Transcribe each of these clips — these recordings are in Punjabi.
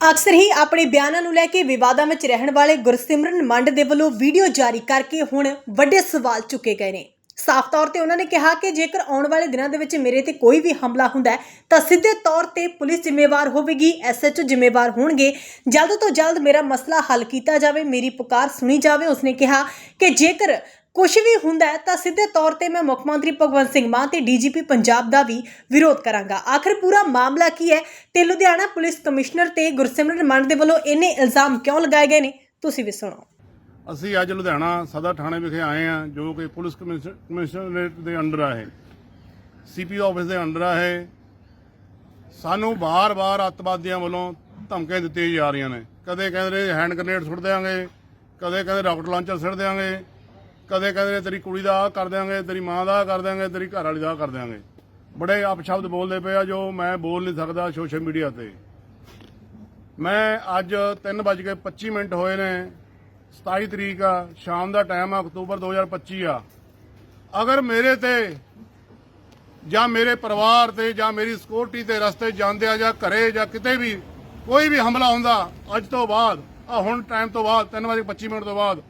ਅਕਸਰ ਹੀ ਆਪਣੇ ਬਿਆਨਾਂ ਨੂੰ ਲੈ ਕੇ ਵਿਵਾਦਾਂ ਵਿੱਚ ਰਹਿਣ ਵਾਲੇ ਗੁਰਸਿਮਰਨ ਮੰਡ ਦੇ ਵੱਲੋਂ ਵੀਡੀਓ ਜਾਰੀ ਕਰਕੇ ਹੁਣ ਵੱਡੇ ਸਵਾਲ ਚੁੱਕੇ ਗਏ ਨੇ। ਸਾਫ਼ ਤੌਰ ਤੇ ਉਹਨਾਂ ਨੇ ਕਿਹਾ ਕਿ ਜੇਕਰ ਆਉਣ ਵਾਲੇ ਦਿਨਾਂ ਦੇ ਵਿੱਚ ਮੇਰੇ ਤੇ ਕੋਈ ਵੀ ਹਮਲਾ ਹੁੰਦਾ ਹੈ, ਤਾਂ ਸਿੱਧੇ ਤੌਰ ਤੇ ਪੁਲਿਸ ਜ਼ਿੰਮੇਵਾਰ ਹੋਵੇਗੀ, ਐਸਐਚਓ ਜ਼ਿੰਮੇਵਾਰ ਹੋਣਗੇ। ਜਲਦ ਤੋਂ ਜਲਦ ਮੇਰਾ ਮਸਲਾ ਹੱਲ ਕੀਤਾ ਜਾਵੇ, ਮੇਰੀ ਪੁਕਾਰ ਸੁਣੀ ਜਾਵੇ, ਉਸਨੇ ਕਿਹਾ ਕਿ ਜੇਕਰ ਕੁਝ ਵੀ ਹੁੰਦਾ ਤਾਂ ਸਿੱਧੇ ਤੌਰ ਤੇ ਮੈਂ ਮੁੱਖ ਮੰਤਰੀ ਭਗਵੰਤ ਸਿੰਘ ਮਾਨ ਤੇ ਡੀਜੀਪੀ ਪੰਜਾਬ ਦਾ ਵੀ ਵਿਰੋਧ ਕਰਾਂਗਾ। ਆਖਰ ਪੂਰਾ ਮਾਮਲਾ ਕੀ ਹੈ? ਤੇ ਲੁਧਿਆਣਾ ਪੁਲਿਸ ਕਮਿਸ਼ਨਰ ਤੇ ਗੁਰਸਿਮਰਨ ਮਾਨ ਦੇ ਵੱਲੋਂ ਇੰਨੇ ਇਲਜ਼ਾਮ ਕਿਉਂ ਲਗਾਏ ਗਏ ਨੇ? ਤੁਸੀਂ ਵੀ ਸੁਣੋ। ਅਸੀਂ ਅੱਜ ਲੁਧਿਆਣਾ ਸਦਰ ਥਾਣੇ ਵਿਖੇ ਆਏ ਹਾਂ, ਜੋ ਕਿ ਪੁਲਿਸ ਕਮਿਸ਼ਨ- ਕਮਿਸ਼ਨਰੇਟ ਦੇ ਅੰਡਰ ਆ ਇਹ। ਸੀਪੀਓ ਆਫਿਸ ਦੇ ਅੰਡਰ ਆ ਇਹ। ਸਾਨੂੰ ਬਾਰ-ਬਾਰ ਅੱਤਵਾਦੀਆਂ ਵੱਲੋਂ ਧਮਕੀਆਂ ਦਿੱਤੀਆਂ ਜਾ ਰਹੀਆਂ ਨੇ। ਕਦੇ ਕਹਿੰਦੇ ਨੇ ਹੈਂਡ ਗ੍ਰਨੇਡ ਸੁੱਟ ਦਿਆਂਗੇ, ਕਦੇ ਕਹਿੰਦੇ ਰਾਕਟ ਲਾਂਚਰ ਸੁੱਟ ਦਿਆਂਗੇ, ਕਦੇ ਕਹਿੰਦੇ ਨੇ ਤੇਰੀ ਕੁੜੀ ਦਾ ਆਹ ਕਰ ਦਿਆਂਗੇ, ਤੇਰੀ ਮਾਂ ਦਾ ਆਹ ਕਰ ਦਿਆਂਗੇ, ਤੇਰੀ ਘਰ ਵਾਲੀ ਦਾ ਆਹ ਕਰ ਦਿਆਂਗੇ। ਬੜੇ ਆਪ ਸ਼ਬਦ ਬੋਲਦੇ ਪਏ ਆ ਜੋ ਮੈਂ ਬੋਲ ਨਹੀਂ ਸਕਦਾ ਸੋਸ਼ਲ ਮੀਡੀਆ ਤੇ। ਮੈਂ ਅੱਜ 3:25 ਮਿੰਟ ਹੋਏ ਨੇ 27 ਤਰੀਕ ਆ, ਸ਼ਾਮ ਦਾ ਟਾਈਮ ਆ, ਅਕਤੂਬਰ 2025 ਆ। ਅਗਰ ਮੇਰੇ ਤੇ ਜਾਂ ਮੇਰੇ ਪਰਿਵਾਰ ਤੇ ਜਾਂ ਮੇਰੀ ਸਿਕਿਉਰਿਟੀ ਤੇ ਰਸਤੇ ਜਾਂਦੇ ਆ ਜਾਂ ਘਰੇ ਜਾਂ ਕਿਤੇ ਵੀ ਕੋਈ ਵੀ ਹਮਲਾ ਹੁੰਦਾ, ਅੱਜ ਤੋਂ ਬਾਅਦ, ਆ ਹੁਣ ਟਾਈਮ ਤੋਂ ਬਾਅਦ 3:25 ਮਿੰਟ ਤੋਂ ਬਾਅਦ,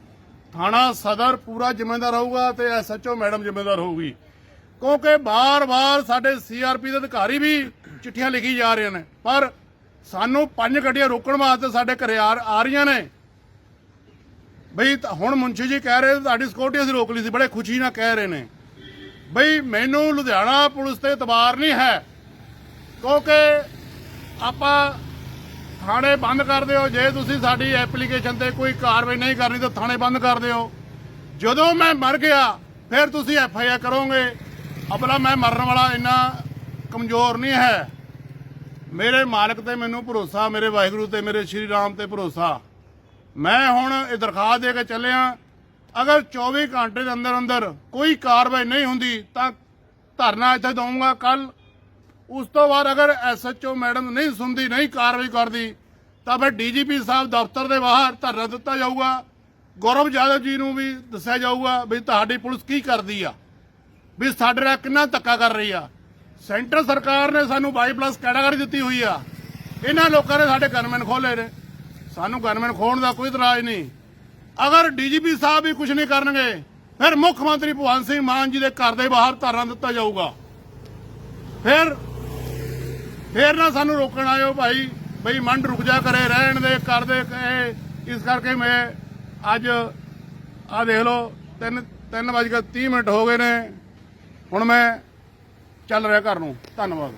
ਥਾਣਾ ਸਦਰ ਪੂਰਾ ਜ਼ਿੰਮੇਦਾਰ ਹੋਊਗਾ ਤੇ ਐਸਐਚਓ ਮੈਡਮ ਜ਼ਿੰਮੇਦਾਰ ਹੋਊਗੀ। ਕਿਉਂਕਿ ਬਾਰ-ਬਾਰ ਸਾਡੇ ਸੀਆਰਪੀ ਦੇ ਅਧਿਕਾਰੀ ਵੀ ਚਿੱਠੀਆਂ ਲਿਖੀ ਜਾ ਰਹੇ ਨੇ। ਪਰ ਸਾਨੂੰ ਪੰਜ ਗੱਡੀਆਂ ਰੋਕਣ ਵਾਸਤੇ ਸਾਡੇ ਘਰੇ ਆ ਆ ਰਹੀਆਂ ਨੇ। ਬਈ ਹੁਣ ਮੁੰਸ਼ੀ ਜੀ ਕਹਿ ਰਹੇ ਤੁਹਾਡੀ ਸਿਕਿਉਰਿਟੀ ਅਸੀਂ ਰੋਕ ਲਈ ਸੀ, ਬੜੇ ਖੁਸ਼ੀ ਨਾਲ ਕਹਿ ਰਹੇ ਨੇ। ਬਈ ਮੈਨੂੰ ਲੁਧਿਆਣਾ ਪੁਲਿਸ ਤੇ ਇਤਬਾਰ ਨਹੀਂ ਹੈ। ਕਿਉਂਕਿ ਆਪਾਂ ਥਾਣੇ ਬੰਦ ਕਰ ਦਿਓ। ਜੇ ਤੁਸੀਂ ਸਾਡੀ ਐਪਲੀਕੇਸ਼ਨ ਤੇ ਕੋਈ ਕਾਰਵਾਈ ਨਹੀਂ ਕਰਨੀ, ਤਾਂ ਥਾਣੇ ਬੰਦ ਕਰ ਦਿਓ। ਜਦੋਂ ਮੈਂ ਮਰ ਗਿਆ, ਫਿਰ ਤੁਸੀਂ ਐਫ ਆਈ ਆਰ ਕਰੋਗੇ। ਅਬਲਾ, ਮੈਂ ਮਰਨ ਵਾਲਾ ਇੰਨਾ ਕਮਜ਼ੋਰ ਨਹੀਂ ਹੈ। ਮੇਰੇ ਮਾਲਕ ਤੇ ਮੈਨੂੰ ਭਰੋਸਾ, ਮੇਰੇ ਵਾਹਿਗੁਰੂ ਤੇ, ਮੇਰੇ ਸ਼੍ਰੀ ਰਾਮ ਤੇ ਭਰੋਸਾ। ਮੈਂ ਹੁਣ ਇਹ ਦਰਖਾਸਤ ਦੇ ਕੇ ਚੱਲਿਆ, ਅਗਰ 24 ਘੰਟੇ ਦੇ ਅੰਦਰ ਅੰਦਰ ਕੋਈ ਕਾਰਵਾਈ ਨਹੀਂ ਹੁੰਦੀ, ਤਾਂ ਧਰਨਾ ਇੱਥੇ ਦਊਂਗਾ ਕੱਲ ਉਸ ਤੋਂ ਬਾਅਦ ਅਗਰ ਐਸਐਚਓ ਮੈਡਮ ਨਹੀਂ ਸੁਣਦੀ, ਨਹੀਂ ਕਾਰਵਾਈ ਕਰਦੀ, ਤਾਂ ਫਿਰ ਡੀਜੀਪੀ ਸਾਹਿਬ ਦਫ਼ਤਰ ਦੇ ਬਾਹਰ ਧਰਨਾ ਦਿੱਤਾ ਜਾਊਗਾ। ਗੌਰਵ ਯਾਦਵ ਜੀ ਨੂੰ ਵੀ ਦੱਸਿਆ ਜਾਊਗਾ ਵੀ ਤੁਹਾਡੀ ਪੁਲਿਸ ਕੀ ਕਰਦੀ ਆ। ਵੀ ਸਾਡੇ ਨਾਲ ਕਿੰਨਾ ਧੱਕਾ ਕਰ ਰਹੀ ਆ। ਸੈਂਟਰ ਸਰਕਾਰ ਨੇ ਸਾਨੂੰ 22 ਪਲੱਸ ਕੈਟਾਗਰੀ ਦਿੱਤੀ ਹੋਈ ਆ। ਇਹਨਾਂ ਲੋਕਾਂ ਨੇ ਸਾਡੇ ਗਨਮੈਨ ਖੋਲੇ ਨੇ। ਸਾਨੂੰ ਗਨਮੈਨ ਖੋਣ ਦਾ ਕੋਈ ਇਤਰਾਜ਼ ਨਹੀਂ। ਅਗਰ ਡੀਜੀਪੀ ਸਾਹਿਬ ਵੀ ਕੁਝ ਨਹੀਂ ਕਰਨਗੇ, ਫਿਰ ਮੁੱਖ ਮੰਤਰੀ ਭਗਵੰਤ ਸਿੰਘ ਮਾਨ ਜੀ ਦੇ ਘਰ ਦੇ ਬਾਹਰ ਧਰਨਾ ਦਿੱਤਾ ਜਾਊਗਾ। ਫਿਰ ਫਿਰ ਨਾ ਸਾਨੂੰ ਰੋਕਣ ਆਇਓ ਭਾਈ, ਬਈ ਮੰਡ ਰੁਕ ਜਾ ਕਰੇ ਰਹਿਣ ਦੇ ਕਰ ਦੇ ਇਸ ਕਰਕੇ ਮੈਂ ਅੱਜ ਆ ਦੇਖ ਲਓ 3 3 ਵਜੇ 30 ਮਿੰਟ ਹੋ ਗਏ ਨੇ। ਹੁਣ ਮੈਂ ਚੱਲ ਰਿਹਾ ਘਰ ਨੂੰ। ਧੰਨਵਾਦ।